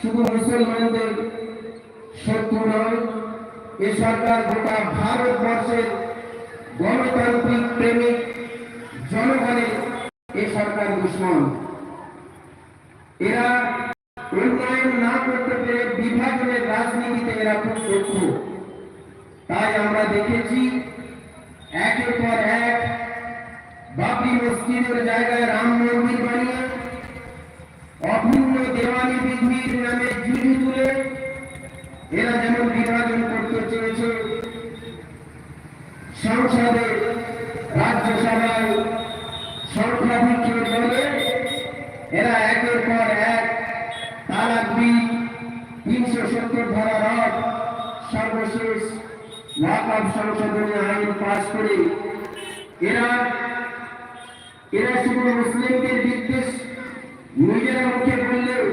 শুধু মুসলমানদের শত্রু নয়, এ সরকার গোটা ভারতবর্ষের গণতান্ত্রিক প্রেমিক জনগণের এ সরকার দুশ্মন। এরা উন্নয়ন না করতে পেরে বিভাজনের রাজনীতিতে এরা খুব দক্ষ। তাই আমরা দেখেছি একের পর এক বাবরি মসজিদের জায়গায় রাম মন্দির বানিয়ে অভিন্ন দেওয়ানি এরা যেমন বিভাজন করতে চেয়েছে সংসদে রাজ্যসভায় সংখ্যাধিক্য বলে এরা একের পর এক তালাক বিল তিনশো সত্তর ধারা রদ সর্বশেষ ওয়াকফ সংশোধনী আইন পাশ করে এরা এরা শুধু মুসলিমদের বিদ্বেষ নিজেরা মুখে বললেও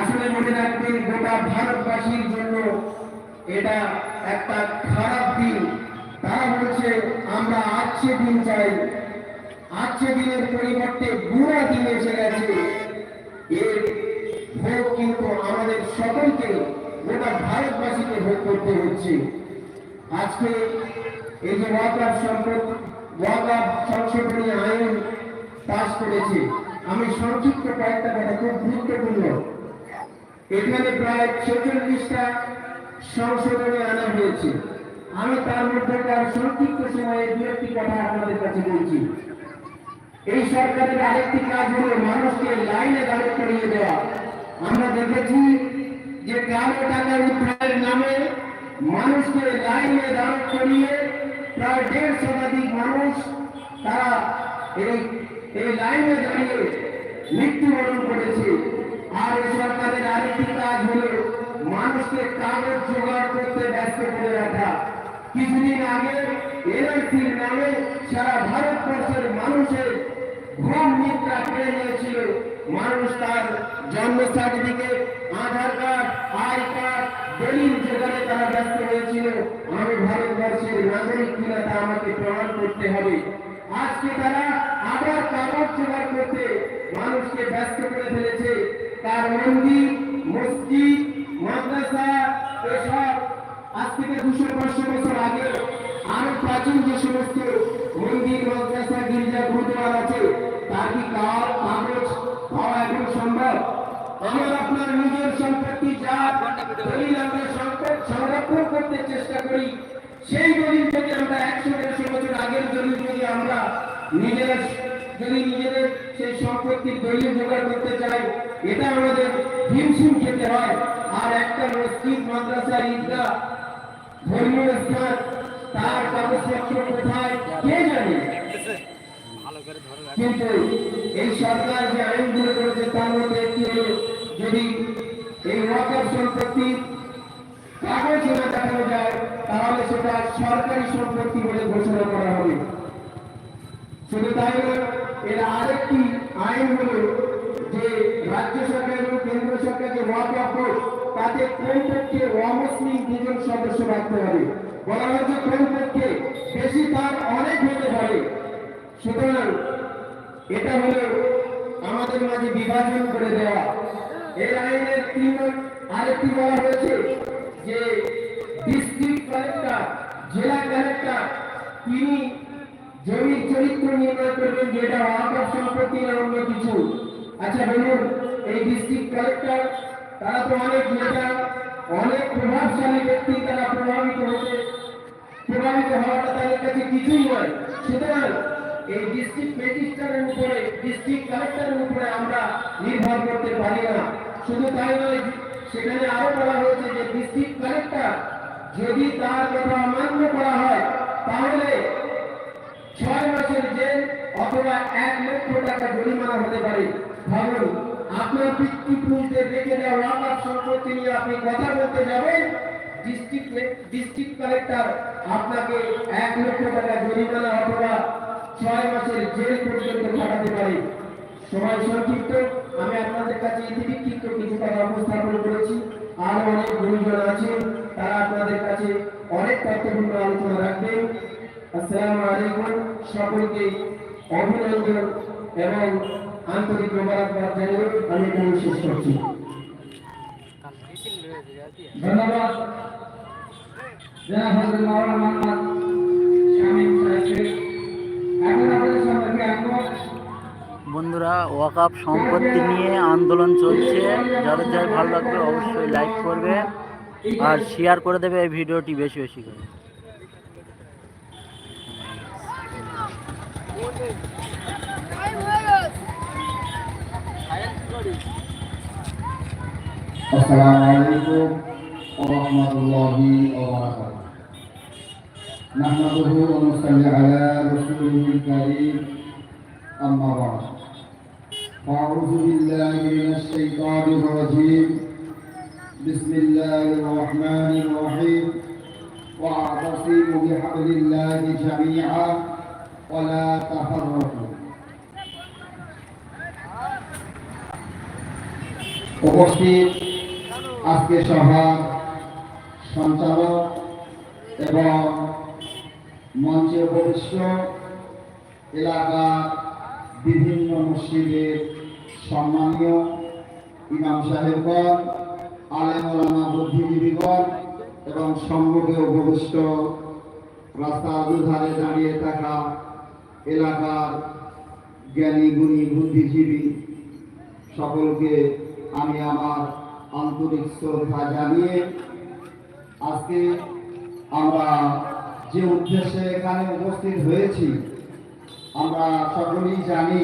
আসলে মনে রাখবেন, গোটা ভারতবাসীর জন্য এটা একটা খারাপ দিন। তারা বলছে, আমরা আজকে দিন চাই। আজকে দিনের পরিবর্তে বুড়া দিন এসে গেছে। এর ভোগ কিন্তু আমাদের সকলকে, গোটা ভারতবাসীকে ভোগ করতে হচ্ছে। আজকে এই যে ওয়াকাফ সম্পদ ওয়াকাফ সংশোধনী আইন পাশ করেছে। আমি সংক্ষিপ্ত কয়েকটা কথা, খুব গুরুত্বপূর্ণ। এখানে প্রায় ছেচল্লিশটা সংশোধনী আনা হয়েছে। আমি তার মধ্যে তার সংক্ষিপ্ত সময়ে দু একটি কথা আপনাদের কাছে বলছি। এই সরকারের আরেকটি কাজ হলো মানুষকে লাইনে দাঁড় করিয়ে দেওয়া। আমরা দেখেছি যে কালো টাকা উদ্ধারের নামে মানুষকে লাইনে দাঁড় করিয়ে প্রায় দেড় শতাধিক মানুষ তারা এই লাইনে দাঁড়িয়ে মৃত্যুবরণ করেছে আর এই সরকারের আরেকটি কাজ হলো মানুষকে কাগজ জোগাড় করতে ব্যস্ত করে রাখা। কিছুদিন আগে এনআরসির নামে সারা ভারতবর্ষের মানুষের ঘুম নিদ্রা কেড়ে নিয়েছিল। মানুষ তার জন্ম certificate Aadhaar card, I card, দলিল জোগাড়ে তারা ব্যস্ত হয়েছিল আমি ভারতবর্ষের নাগরিক কিনা তা আমাকে প্রমাণ করতে হবে। আজকে তারা আবার কাগজ জোগাড় করতে মানুষকে ব্যস্ত করে ফেলেছে। তার মন্দির, মসজিদ মাদ্রাসা এসব আজ থেকে দুশো পাঁচশো বছর আগে আরও প্রাচীন যে সমস্ত মন্দির, মাদ্রাসা, গির্জা, গুরুদ্বার আছে, তার কি কার কাগজ পাওয়া এখন আপনার নিজের সম্পত্তি যা দলিল আমরা সংরক্ষণ করতে চেষ্টা করি, সেই দলিল যদি আমরা একশো দেড়শো বছর আগের দলিল যদি আমরা নিজেরা যদি নিজেদের সেই সম্পত্তির দলিল জোগাড় করতে চাই, এটা আমাদের হিমশিম খেতে হয়। আর একটা মসজিদ, মাদ্রাসা, ঈদগাহ, ধর্মীয় স্থান, তার কাগজপত্র কোথায়, কে জানে? কিন্তু এই সরকার যে আইনগুলো করেছে, তার মধ্যে একটি হলো, যদি এই ওয়াকফ সম্পত্তি কাগজ না দেখানো যায়, তাহলে সেটা সরকারি সম্পত্তি বলে ঘোষণা করা হবে। শুধু তাই নয়, এর আরেকটি আইন হলো যে রাজ্য সরকার এবং কেন্দ্র সরকার যে ওয়াকফ বোর্ড তাতে কমপক্ষে অমুসলিম দুজন সদস্য রাখতে হবে? বলা হচ্ছে কমপক্ষে বেশি তার অনেক হতে পারে। সুতরাং এটা হলো আমাদের মাঝে বিভাজন করে দেওয়া। এই আইনের তিন আরেকটি বলা হয়েছে যে ডিস্ট্রিক্ট কালেক্টর জেলা কালেক্টর তিনি জমির চরিত্র নির্ণয় করবেন যে এটা অন্য কিছু। আচ্ছা বলুন, এই ডিস্ট্রিক্ট কালেক্টর তারা তো অনেক নেতা, অনেক প্রভাবশালী ব্যক্তি তারা প্রভাবিত হতে প্রভাবিত হওয়াটা তাদের কাছে কিছুই নয়। সুতরাং এই ডিস্ট্রিক্ট ম্যাজিস্ট্রেটের উপরে ডিস্ট্রিক্ট কালেক্টরের উপরে আমরা নির্ভর করতে পারি না। শুধু তাই নয়, সেখানে আরও বলা হয়েছে যে ডিস্ট্রিক্ট কালেক্টর যদি তার কথা অমান্য করা হয়, তাহলে ছয় মাসের জেল অথবা এক লক্ষ টাকা জরিমানা হতে পারে। ভাবুন আপনার পিতৃপুরুষে রেখে দেওয়া ওয়াকফ সম্পত্তি নিয়ে আপনি কথা বলতে যাবেন ডিস্ট্রিক্ট ডিস্ট্রিক্ট আপনাকে এক লক্ষ টাকা ছয় মাসের জেল পর্যন্ত সময় আমি আপনাদের কাছে করেছি। অনেক আছেন, তারা আপনাদের কাছে অনেক আলোচনা রাখবেন সকলকে অভিনন্দন এবং আন্তরিক মোবারক জানিয়ে আমি এখানে শেষ করছি। ধন্যবাদ। জনাব হজরত বন্ধুরা, ওয়াকাপ সম্পত্তি নিয়ে আন্দোলন চলছে। যাদের যাই ভালো লাগবে অবশ্যই লাইক করবে আর শেয়ার করে দেবে এই ভিডিওটি বেশি বেশি করে। ورحمة الله وبركاته نحمده ونصلي على رسوله الكريم أما بعد فأعوذ بالله من الشيطان الرجيم بسم الله الرحمن الرحيم واعتصموا بحبل الله جميعا ولا تفرقوا উপস্থিত আজকে সভার সঞ্চালক এবং মঞ্চে উপবিষ্ট এলাকার বিভিন্ন মসজিদের সম্মানীয় ইমাম সাহেবগণ, আলেমা বুদ্ধিজীবীগণ এবং সম্মুখে উপবিষ্ট রাস্তার দুধারে দাঁড়িয়ে থাকা এলাকার জ্ঞানী, গুণী, বুদ্ধিজীবী সকলকে আমি আমার আন্তরিক শ্রদ্ধা জানিয়ে আজকে আমরা যে উদ্দেশ্যে এখানে উপস্থিত হয়েছি, আমরা সকলেই জানি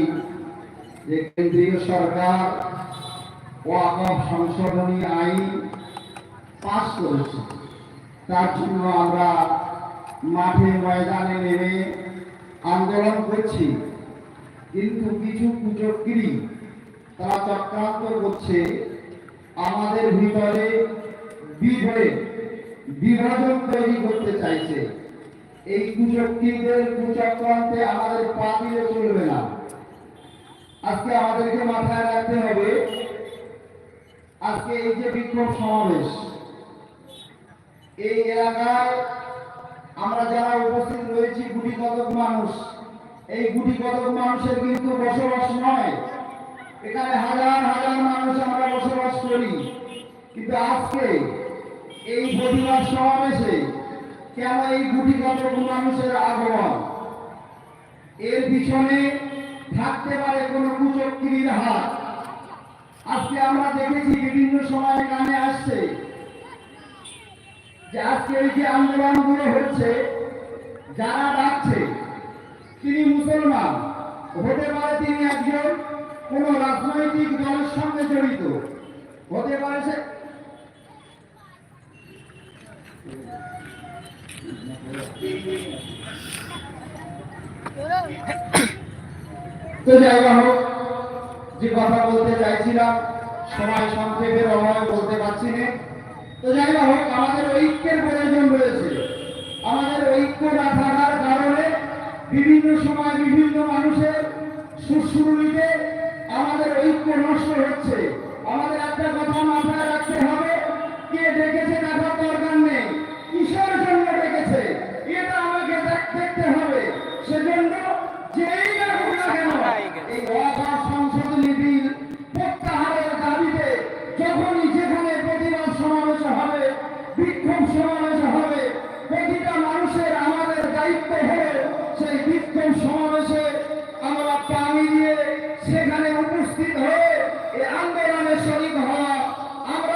যে কেন্দ্রীয় সরকার ও ওয়াকফ সংশোধনী আইন পাশ করেছে। তার জন্য আমরা মাঠে ময়দানে নেমে আন্দোলন করছি। কিন্তু কিছু কুচক্রী তারা চক্রান্ত করছে। আমাদের ভিতরে বিভে বিভাজন তৈরি করতে চাইছে। এই কুচক্রীদের কুচক্রান্তে আমাদের পা চলবে না। আজকে আমাদেরকে মাথায় রাখতে হবে, আজকে এই যে বিক্ষোভ সমাবেশ, এই এলাকায় আমরা যারা উপস্থিত রয়েছি, গুটি কতক মানুষ, এই গুটি কতক মানুষের কিন্তু বসবাস নয়। এখানে হাজার হাজার মানুষ আমরা বসবাস করি। কিন্তু আজকে এই প্রতিবাদ সমাবেশে কেন এই গুটি কতক মানুষের আগমন? এর পিছনে থাকতে পারে কোন কুচক্রির হাত। আজকে আমরা দেখেছি বিভিন্ন সময় কানে আসছে যে আজকে এই যে আন্দোলনগুলো হচ্ছে, যারা ডাকছে, তিনি মুসলমান, হতে পারে তিনি একজন কোন রাজনৈতিক দলের সঙ্গে জড়িত। হতে পারে সে যে কথা বলতে চাইছিলাম, সময় সংক্ষেপের অভাবে বলতে পারছি না। তো যাই হোক, আমাদের ঐক্যের প্রয়োজন রয়েছে। আমাদের ঐক্য না থাকার কারণে বিভিন্ন সময় বিভিন্ন মানুষের সুশ্রুলিতে আমাদের ঐক্য নষ্ট হচ্ছে।